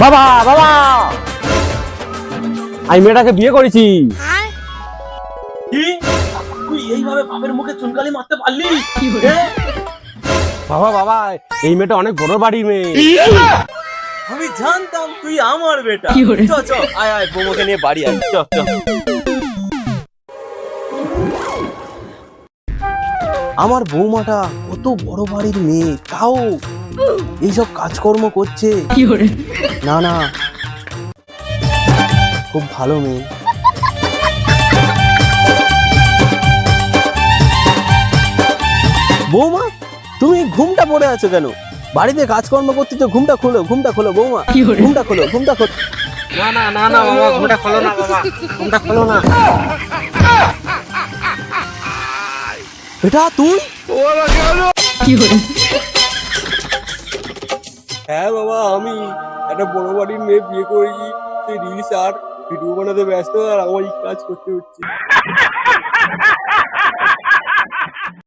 বাবা বাবা! আমি মেয়েটাকে বিয়ে করেছি। কি? তুই এইভাবে বাপের মুখে চুনকালি মারতে পারলি? বাবা বাবা এই মেয়েটা অনেক বড় বাড়ির মেয়ে। আমি জানতাম তুই আমার বেটা। চ চ আয় আয় বৌমাকে নিয়ে বাড়ি আয়। চ চ। আমার বৌমাটা কত বড় বাড়ির মেয়ে তাও এইসব কাজকর্ম করছে। না না। খুব ভালো মেয়ে। বৌমা তুমি ঘুমটা পড়ে আছো কেন? বাড়িতে কাজকর্ম করতে তো ঘুমটা খোলো ঘুমটা খোলো বৌমা। ঘুমটা খোলো ঘুমটা খোলো। না না না না বাবা ঘুমটা খোলো না বাবা ঘুমটা খোলো না। বেটা তুই? হ্যাঁ বাবা, আমি একটা বড় বাড়ির মেয়ে বিয়ে করেছি। সেই রিলস আর ভিডিও বানাতে ব্যস্ত আর আমার কাজ করতে হচ্ছে।